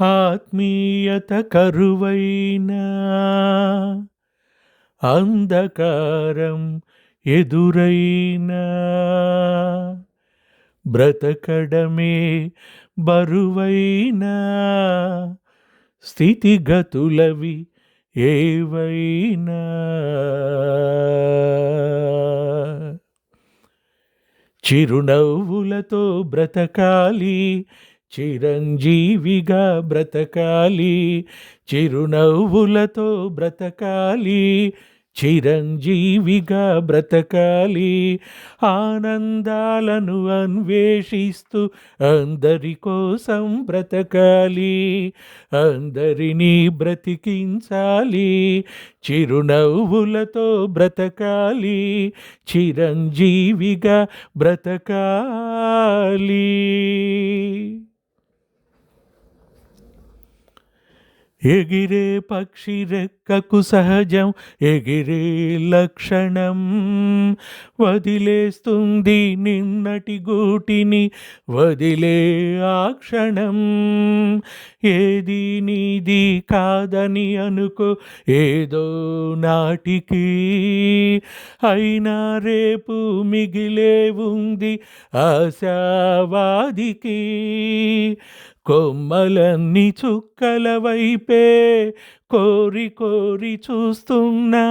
ఆత్మీయత కరువైన అంధకారం ఎదురైనా బ్రతకడమే బరువైనా స్థితిగతులవి ఏవైనా. చిరునవ్వులతో బ్రతకాలి చిరంజీవిగా బ్రతకాలి చిరునవ్వులతో బ్రతకాలి చిరంజీవిగా బ్రతకాలి ఆనందాలను అన్వేషిస్తూ అందరి కోసం బ్రతకాలి అందరినీ బ్రతికించాలి చిరునవ్వులతో బ్రతకాలి చిరంజీవిగా బ్రతకాలి. ఎగిరే పక్షి రెక్కకు సహజం ఎగిరే లక్షణం. వదిలేస్తుంది నిన్నటి గూటిని వదిలే ఆ క్షణం. ఏది నీది కాదని అనుకో ఏదో నాటికి. అయినా రేపు మిగిలే ఉంది ఆశావాదికి. కొమ్మలన్నీ చుక్కల వైపే కోరి కోరి చూస్తున్నా.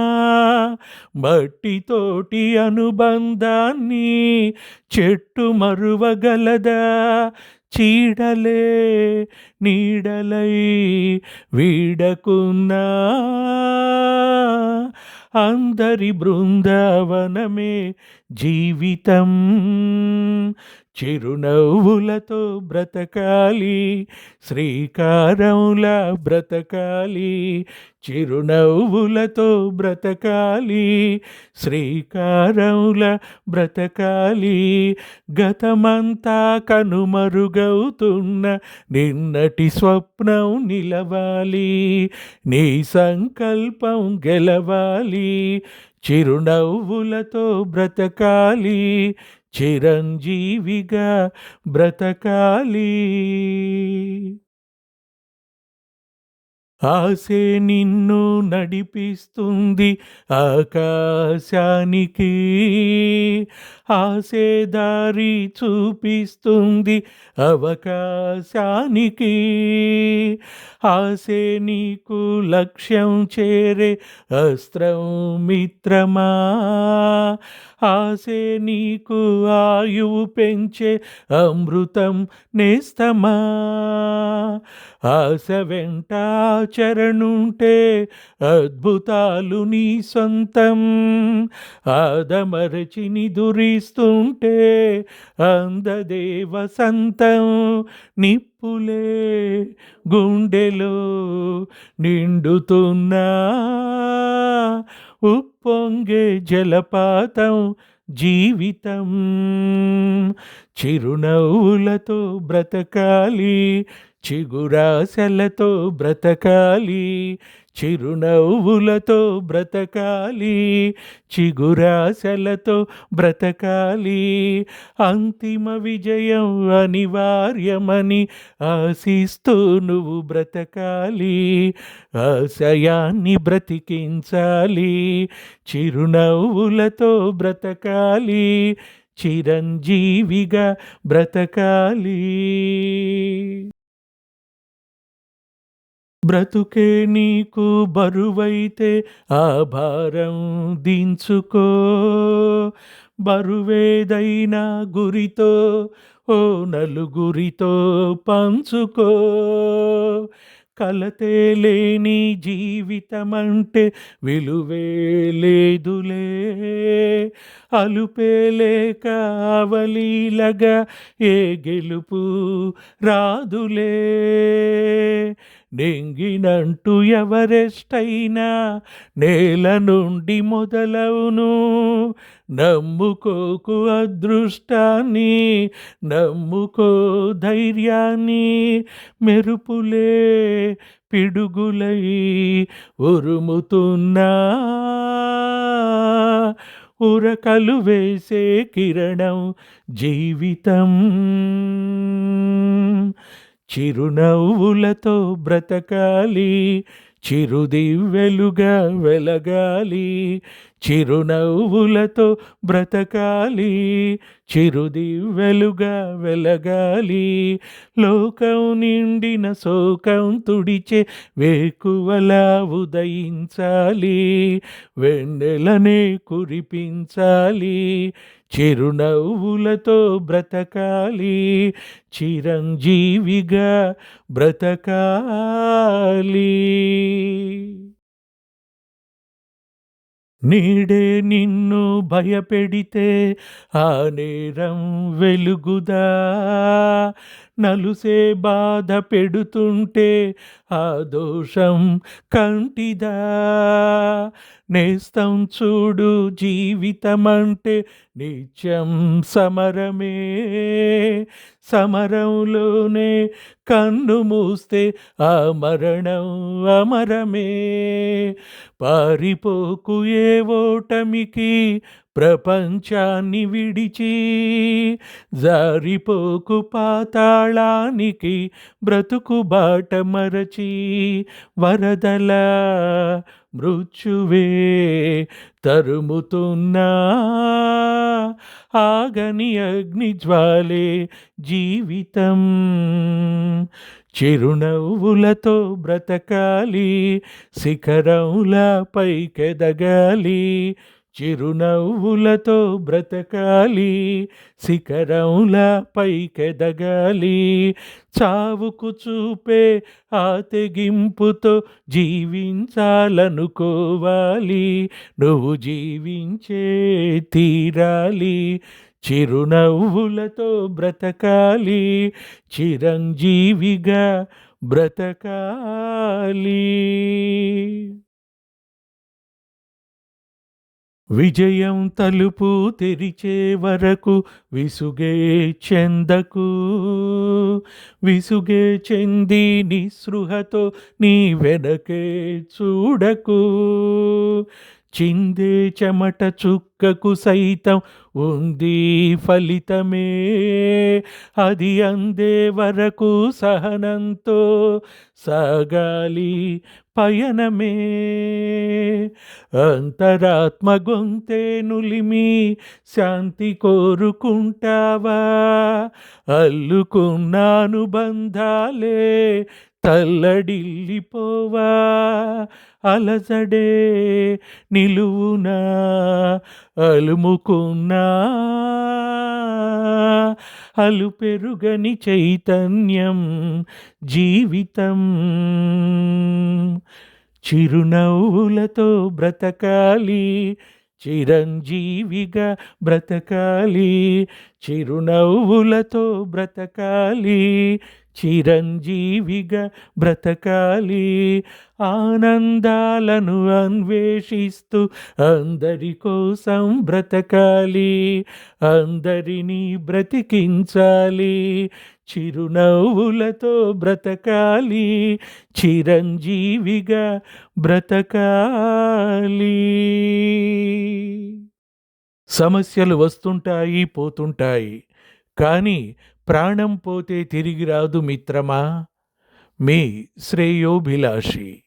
మట్టితోటి అనుబంధాన్ని చెట్టు మరువగలదా? చీడలే నీడలై వీడకున్నా. అందరి బృందావనమే జీవితం. చిరునవ్వులతో బ్రతకాలి శ్రీకారంలా బ్రతకాలి చిరునవ్వులతో బ్రతకాలి శ్రీకారంలా బ్రతకాలి. గతమంతా కనుమరుగవుతున్న నిన్నటి స్వప్నం నిలవాలి నీ సంకల్పం గెలవాలి చిరునవ్వులతో బ్రతకాలి చిరంజీవిగా బ్రతకాలి. ఆసే నిన్ను నడిపిస్తుంది ఆకాశానికి. ఆసే దారి చూపిస్తుంది అవకాశానికి. ఆసే నీకు లక్ష్యం చేరే అస్త్రం మిత్రమా? ఆసే నీకు ఆయువు పెంచే అమృతం నేస్తమా? ఆశ వెంట చరణుంటే అద్భుతాలు నీ సొంతం. ఆదమరచి ఇస్తుంటే అందదే వసంతం నిప్పులే గుండెలో నిండుతున్నా ఉప్పొంగే జలపాతం జీవితం. చిరునవ్వులతో బ్రతకాలి చిగురాశలతో బ్రతకాలి చిరునవ్వులతో బ్రతకాలి చిగురాశలతో బ్రతకాలి. అంతిమ విజయం అనివార్యమని ఆశిస్తూ నువ్వు బ్రతకాలి ఆశయాన్ని బ్రతికించాలి చిరునవ్వులతో బ్రతకాలి చిరంజీవిగా బ్రతకాలి. బ్రతుకే నీకు బరువైతే ఆ భారం దించుకో. బరువేదైనా గురితో ఓ నలుగురితో పంచుకో. కలతే లేని జీవితమంటే విలువే లేదులే. అలుపే లేక అవలీలగా ఏ గెలుపు రాదులే. నెంగినంటూ ఎవరెస్టైనా నేల నుండి మొదలవును. నమ్ముకోకు అదృష్టాన్ని నమ్ముకో ధైర్యాన్ని మెరుపులే పిడుగులై ఉరుముతున్నా. ఉరకలు వేసే కిరణం జీవితం. చిరునవ్వులతో బ్రతకాలి చిరుదివ్వెలుగా వెలగాలి. చిరునవ్వులతో బ్రతకాలి చిరుదివ్వెలుగా వెలగాలి. లోకం నిండిన శోకం తుడిచే వేకువలా ఉదయించాలి వెన్నెలనే కురిపించాలి. చిరునవ్వులతో బ్రతకాలి చిరంజీవిగా బ్రతకాలి. నీడే నిన్ను భయపెడితే ఆ నేరం వెలుగుదా? నలుసే బాధ పెడుతుంటే ఆ దోషం కంటిదా? నేస్తం చూడు జీవితమంటే నిత్యం సమరమే. సమరంలోనే కన్ను మూస్తే ఆ మరణం అమరమే. పారిపోకు ఏ ఓటమికి ప్రపంచాన్ని విడిచి జారిపోకు పాతాళానికి బ్రతుకు బాట మరచి వరదల మృత్యువే తరుముతున్నా ఆగని అగ్ని జ్వాలే జీవితం. చిరునవ్వులతో బ్రతకాలి శిఖరంలా పైకెదగాలి చిరునవ్వులతో బ్రతకాలి శిఖరంలా పైకెదగాలి. చావుకు చూపే ఆ తెగింపుతో జీవించాలనుకోవాలి నువ్వు జీవించే తీరాలి. చిరునవ్వులతో బ్రతకాలి చిరంజీవిగా బ్రతకాలి. విజయం తలుపు తెరిచే వరకు విసుగే చెందకు. విసుగే చెంది నిస్పృహతో నీ వెనకే చూడకు. చిందే చెమట చుక్కకు సైతం ఉంది ఫలితమే. అది అందే వరకు సహనంతో సాగాలి పయనమే. అంతరాత్మ గొంతే నులిమి శాంతి కోరుకుంటావా? అల్లుకున్నాను బంధాలే తల్లడిల్లిపోవా అలసడే నిలువునా అలుముకున్నా. అలు పెరుగని చైతన్యం జీవితం. చిరునవ్వులతో బ్రతకాలి చిరంజీవిగా బ్రతకాలి చిరునవ్వులతో బ్రతకాలి చిరంజీవిగా బ్రతకాలి. ఆనందాలను అన్వేషిస్తూ అందరి కోసం బ్రతకాలి. అందరినీ బ్రతికించాలి. చిరునవ్వులతో బ్రతకాలి. చిరంజీవిగా బ్రతకాలి. సమస్యలు వస్తుంటాయి పోతుంటాయి. కానీ ప్రాణం పోతే తిరిగి రాదు మిత్రమా? మీ శ్రేయోభిలాషి.